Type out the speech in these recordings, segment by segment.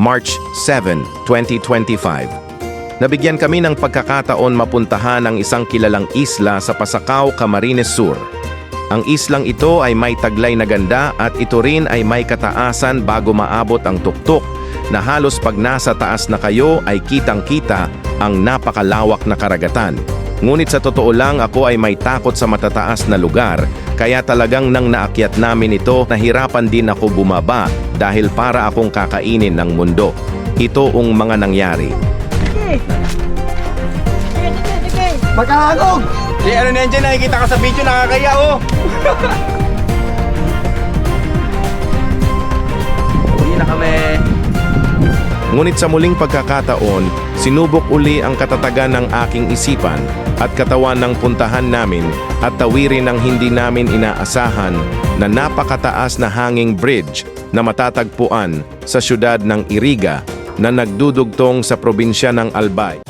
March 7, 2025. Nabigyan kami ng pagkakataon mapuntahan ang isang kilalang isla sa Pasacao, Camarines Sur. Ang islang ito ay may taglay na ganda at ito rin ay may kataasan bago maabot ang tuktok na halos pag nasa taas na kayo ay kitang-kita ang napakalawak na karagatan. Ngunit sa totoo lang ako ay may takot sa matataas na lugar kaya talagang nang naakyat namin ito nahirapan din ako bumaba dahil para akong kakainin ng mundo. Ito ang mga nangyari. Magkakagog! Eh, ano na yan dyan, nakikita ka sa video, nakakaya oh. Uwi na kami. Ngunit sa muling pagkakataon, sinubok uli ang katatagan ng aking isipan at katawan ng puntahan namin at tawirin ang hindi namin inaasahan na napakataas na hanging bridge na matatagpuan sa syudad ng Iriga na nagdudugtong sa probinsya ng Albay.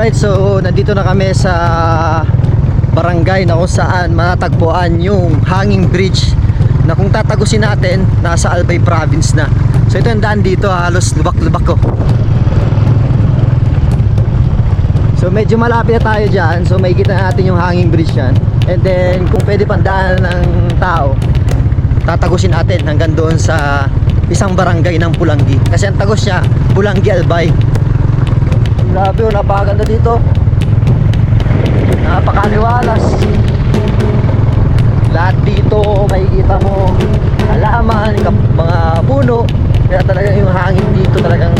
Alright, so nandito na kami sa barangay na kung saan matatagpuan yung hanging bridge na kung tatagusin natin, nasa Albay province na. So ito yung daan dito, halos lubak-lubak ko. So medyo malapit na tayo dyan, so makikita natin yung hanging bridge yan. And then kung pwede pang ng tao, tatagusin natin hanggang doon sa isang barangay ng Pulangi. Kasi ang tagos niya, Pulangi Albay. Grabe oh, napakaganda dito. Napakaliwalas. Lahat dito makikita mo halaman, mga puno. Kaya talaga yung hangin dito talagang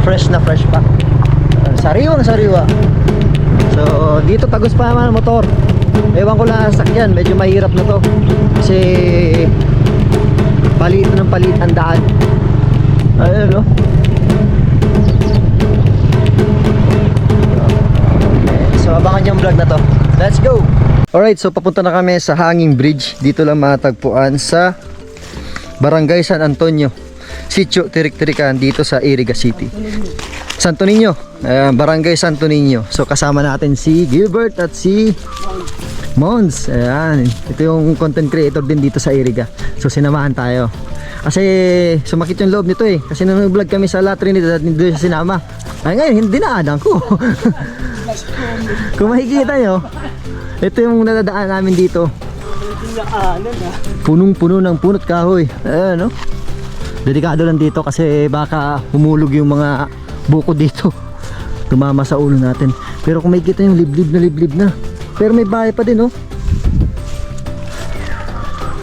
fresh na fresh pa. Sariwang sariwa. So dito tagos pa naman motor. Ewan ko lang ang sakyan, medyo mahirap na to. Kasi palit ng palit ang daan. Ayun no. So abangan yung vlog na to. Let's go! Alright, so papunta na kami sa Hanging Bridge. Dito lang matagpuan sa Barangay San Antonio. Sitio Tirik-Tirikan dito sa Iriga City. Santo Niño, Ayan, Barangay Santo Niño. So kasama natin si Gilbert at si Mons. Ayan, ito yung content creator din dito sa Iriga. So sinamahan tayo. Kasi sumakit yung loob nito eh. Kasi nung vlog kami sa La Trinidad, hindi siya sinama. Ay ngayon, hindi na ko. Kung makikita nyo, ito yung nadadaan namin dito. Punong-puno ng punot kahoy. Ayan, no? Delikado lang dito kasi baka humulog yung mga buko dito. Tumama sa ulo natin. Pero kung makikita yung liblib na liblib na. Pero may bahay pa din, oh.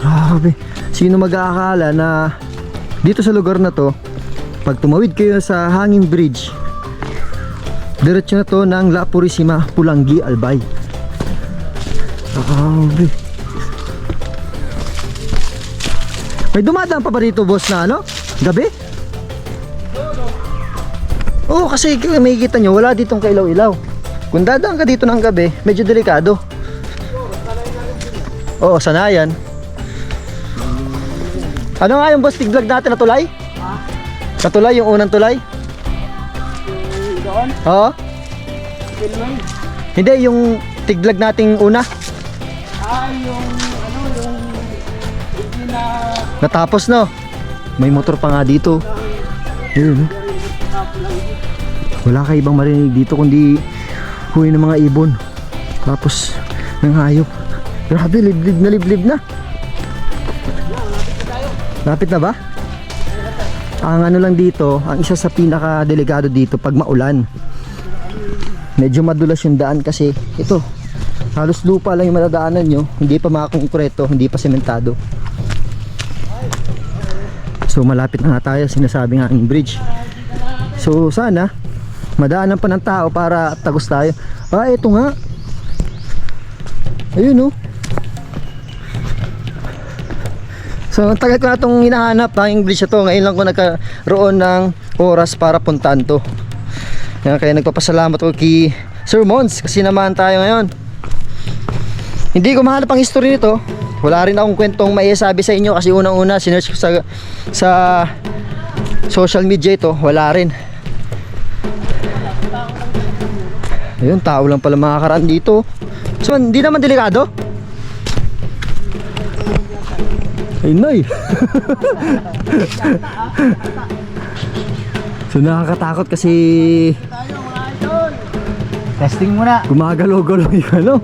Grabe. Sino mag-aakala na dito sa lugar na to, pag tumawid kayo sa hanging bridge, Diretso na to ng La Purisima, Pulangi, Albay. Grabe. May dumadaan pa ba dito boss na ano? Gabi? Oo kasi may kita nyo wala ditong kailaw-ilaw. Kung dadaan ka dito ng gabi, medyo delikado. Oo, sanayan. Ano nga yung boss vlog natin na tulay? Na tulay, yung unang tulay? Doon, Oo. Pilman. Hindi, yung tiglag nating una. Ah, yung, ano, yung, hindi na, Natapos no. May motor pa nga dito. Ayun. Wala ka ibang marinig dito kundi huli ng mga ibon. Tapos ng hayop. Grabe, liblib na liblib na. Lapit na ba? Ang ano lang dito, ang isa sa pinaka delikado dito pag maulan. Medyo madulas yung daan kasi ito. Halos lupa lang yung madadaanan nyo. Hindi pa mga konkreto, hindi pa sementado. So malapit na nga tayo sinasabing hanging bridge. So sana madaanan pa ng tao para tagos tayo. Ah, ito nga. Ayun oh. So ang tagal ko na itong hinahanap hanging bridge na to. Ngayon lang ko nagkaroon ng oras para puntaan to. Yan, kaya nagpapasalamat ko kay Sir Mons kasi naman tayo ngayon. Hindi ko mahanap ang history nito. Wala rin akong kwentong maisabi sa inyo kasi unang-una sinearch ko sa sa social media ito, wala rin. Ayun, tao lang pala makakaraan dito. So, hindi naman delikado? Ay, nay. so, nakakatakot kasi Testing muna. gumagalaw-galaw yung ano.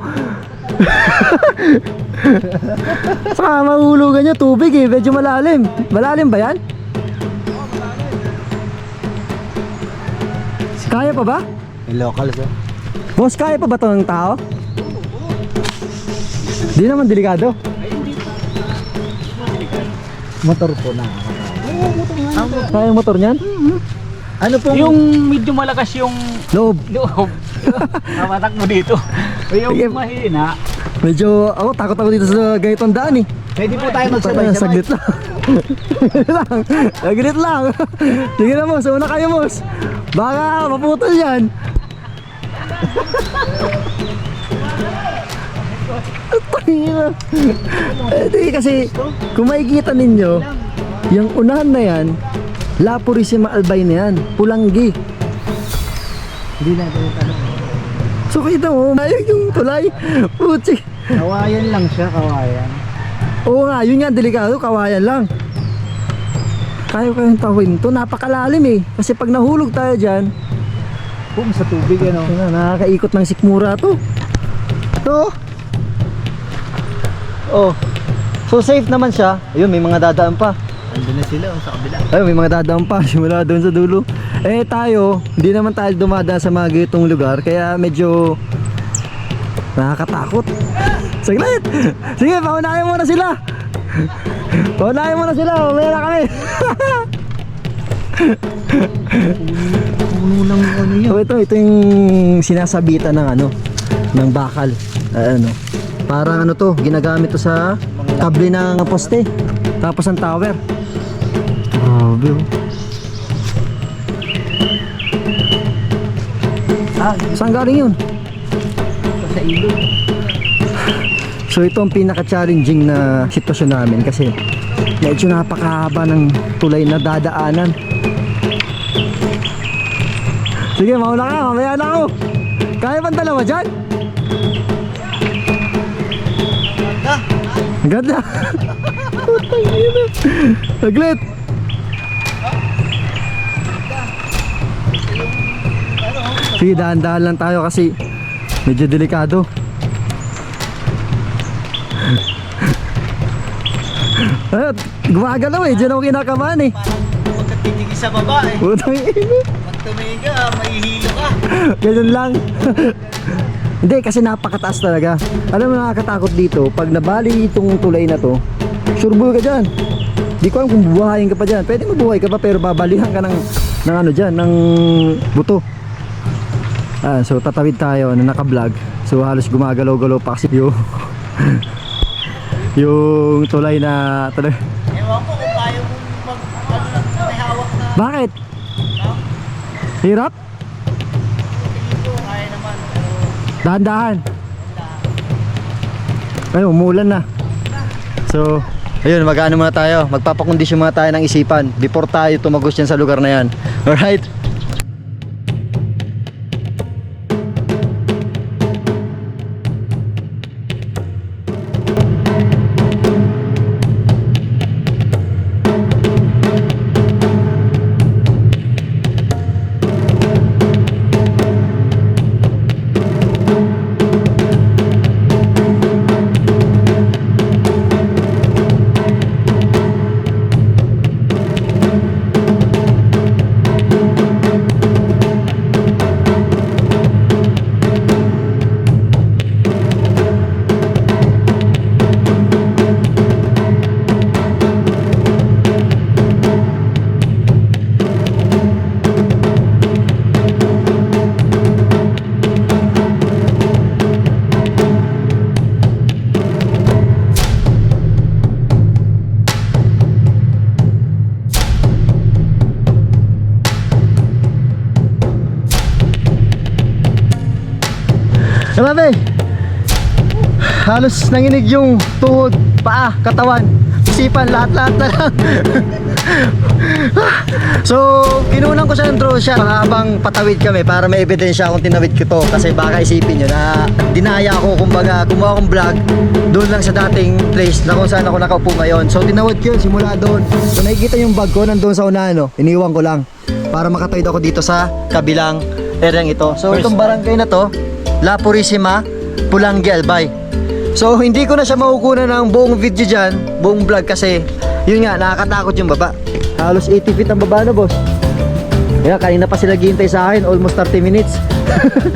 Saka mahulugan niya tubig eh, medyo malalim. Malalim ba yan? Kaya pa ba? Local sir. Boss, kaya pa ba ito ng tao? Di naman delikado. Motor po na. Kaya yung motor niyan? Ano po? Yung medyo malakas yung Loob. loob. Namatak mo dito. Yung Sige. mahina. Medyo, ako takot ako dito sa ganitong daan eh. Pwede po tayo Saglit saglit lang. Lang. Saglit lang. Sige na boss, una kayo boss. Baka maputol yan. Tangina. Eh, kasi, kung makikita ninyo, yung unahan na yan, La Purisima Albay na yan, Pulanggi. Hindi na ito yung So kita mo, ayun yung tulay. Puchi. Kawayan lang siya, kawayan. Oo nga, yun nga, delikado, kawayan lang. Kaya ko yung tawin to, napakalalim eh. Kasi pag nahulog tayo dyan, Kung sa tubig ano. Nakakaikot ng sikmura to. To. Oh. So safe naman siya. Ayun, may mga dadaan pa. Andun na sila oh, sa kabila. Ayun, may mga dadaan pa. Simula doon sa dulo. Eh tayo, hindi naman tayo dumadaan sa mga ganitong lugar. Kaya medyo nakakatakot. Saglit! Sige, paunahin muna sila. Paunahin muna sila. Mamaya na kami. Puno ng ano yun. So ito, ito yung sinasabitan ng ano, ng bakal. Ah, ano. Parang ano to, ginagamit to sa kable ng poste. Tapos ang tower. Grabe oh. Ah, Saan galing yun? sa ilog. So ito ang pinaka-challenging na sitwasyon namin kasi medyo napakahaba ng tulay na dadaanan. Sige, mauna ka, mamaya na ako. Kaya bang dalawa dyan? Ganda. Saglit. Sige, dahan-dahan lang tayo kasi medyo delikado. Ayun, gumagalaw eh. Diyan ako kinakabahan eh. Titigil sa baba eh. Putang ina. Pag tumingin ka, mahihilo ka. Ganun lang. Hindi, kasi napakataas talaga. Alam mo nakakatakot dito, pag nabali itong tulay na to, surbol ka dyan. Di ko alam kung bubuhayin ka pa dyan. Pwede mabuhay ka pa, pero babalihan ka ng, ng ano dyan, ng buto. Ah, so tatawid tayo na naka-vlog. So halos gumagalaw-galaw pa kasi yung yung tulay na talaga. Ewan ko kung mong mag, ano hawak na Bakit? Hirap? tingin ko, kaya naman. Pero Dahan-dahan. Ay, umulan na. So, ayun, mag-ano muna tayo. Magpapakondisyon muna tayo ng isipan before tayo tumagos yan sa lugar na yan. Alright? Grabe! Halos nanginig yung tuhod, paa, katawan, isipan, lahat-lahat na lang. so, kinunan ko siya ng drone shot habang patawid kami para may ebidensya kung tinawid ko to. Kasi baka isipin nyo na dinaya ako, kumbaga, gumawa akong vlog doon lang sa dating place na kung saan ako nakaupo ngayon. So, tinawid ko yun simula doon. So, nakikita yung bag ko nandun sa unahan, no? Iniwan ko lang para makatawid ako dito sa kabilang areang ito. So, itong barangay na to, La Purisima, Pulangi, Albay. So hindi ko na siya makukunan ng buong video dyan, buong vlog kasi yun nga, nakakatakot yung baba. Halos 80 feet ang baba na boss. Kaya kanina pa sila ghihintay sa akin, almost 30 minutes.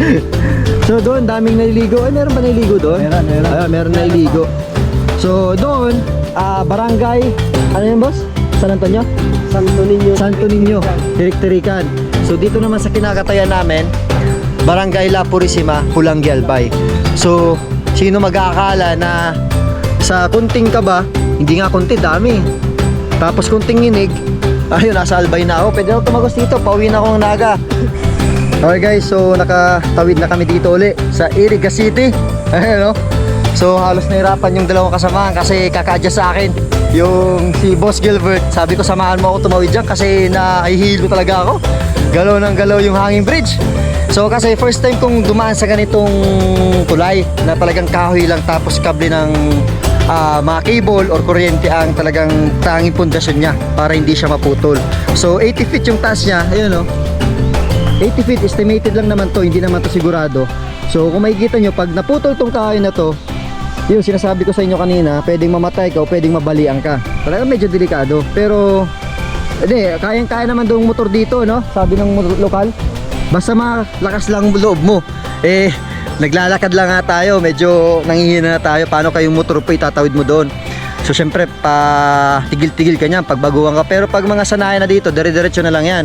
so doon, daming naliligo. Ay, meron ba naliligo doon? Meron, meron. Ayun, meron naliligo. So doon, ah, barangay, ano yun boss? San Antonio? Santo Niño. Santo Niño, Tirik-Tirikan. So dito naman sa kinakatayan namin, Barangay La Purisima, Pulangi, Albay. So, sino mag-aakala na sa kunting kaba, hindi nga kunti, dami. Tapos kunting inig, ayun, nasa Albay na ako. Pwede ako tumagos dito, pauwi na ako ng Naga. Okay guys, so nakatawid na kami dito uli sa Iriga City. Ayun no? So halos nahirapan yung dalawang kasamahan kasi kaka-adjust sa akin yung si Boss Gilbert. Sabi ko samahan mo ako tumawid dyan kasi nahihilo talaga ako. Galaw ng galaw yung hanging bridge. So kasi first time kong dumaan sa ganitong tulay na talagang kahoy lang tapos kable ng ah, mga cable or kuryente ang talagang tanging pundasyon niya para hindi siya maputol. So 80 feet yung taas niya, ayun no. 80 feet estimated lang naman to, hindi naman to sigurado. So kung makikita nyo, pag naputol tong kahoy na to, yun sinasabi ko sa inyo kanina, pwedeng mamatay ka o pwedeng mabalian ka. Talaga medyo delikado. Pero, hindi, kayang-kaya naman daw motor dito, no? Sabi ng lokal. Basta malakas lang ang loob mo. Eh, naglalakad lang nga tayo, medyo nangihina na tayo. Paano kayong motor po itatawid mo doon? So syempre pa tigil-tigil ka niyan pag baguhan ka pero pag mga sanayan na dito dire-diretso na lang yan.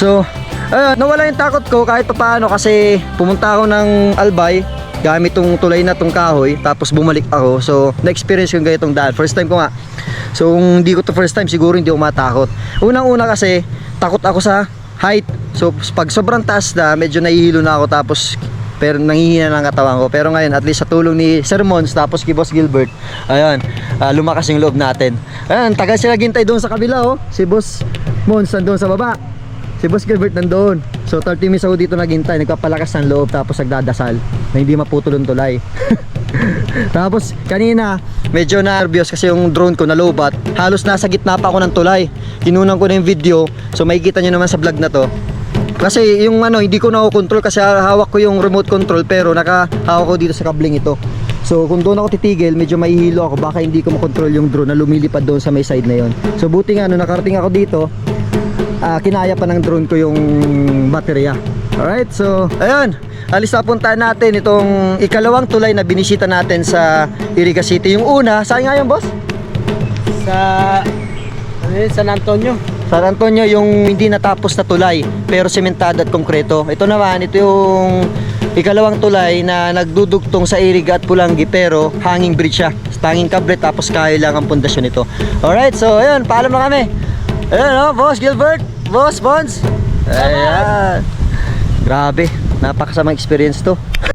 So ayun, nawala yung takot ko kahit papaano kasi pumunta ako ng Albay gamit tong tulay na tong kahoy tapos bumalik ako so na-experience ko ganitong daan first time ko nga so kung hindi ko to first time siguro hindi ako matakot unang una kasi takot ako sa height so pag sobrang taas na medyo nahihilo na ako tapos pero nangihina ng katawan ko pero ngayon at least sa tulong ni Sir Mons tapos kay Boss Gilbert ayun ah, lumakas yung loob natin ayun tagal sila gintay doon sa kabila oh si Boss Mons nandun sa baba Si Boss Gilbert nandoon. So 30 minutes ako dito naghintay, nagpapalakas ng loob tapos nagdadasal na hindi maputol ang tulay. tapos kanina medyo nervous kasi yung drone ko nalobat. Halos nasa gitna pa ako ng tulay. Kinunan ko na yung video. So makikita nyo naman sa vlog na to. Kasi yung ano, hindi ko na control kasi hawak ko yung remote control pero nakahawak ko dito sa kabling ito. So kung doon ako titigil, medyo mahihilo ako baka hindi ko makontrol yung drone na lumilipad doon sa may side na yon. So buti nga no nakarating ako dito, ah, kinaya pa ng drone ko yung baterya. Alright, so ayun. Alis na puntahan natin itong ikalawang tulay na binisita natin sa Iriga City. Yung una, saan nga yun boss? Sa ano yun, San Antonio. San Antonio yung hindi natapos na tulay pero sementado at konkreto. Ito naman, ito yung ikalawang tulay na nagdudugtong sa Iriga at Pulangi pero hanging bridge siya. Tanging kable tapos kaya lang ang pundasyon nito. Alright, so ayun, paalam na kami. Ayun oh, Boss Gilbert, Boss Bonds. Ayan. Grabe, napakasamang experience to.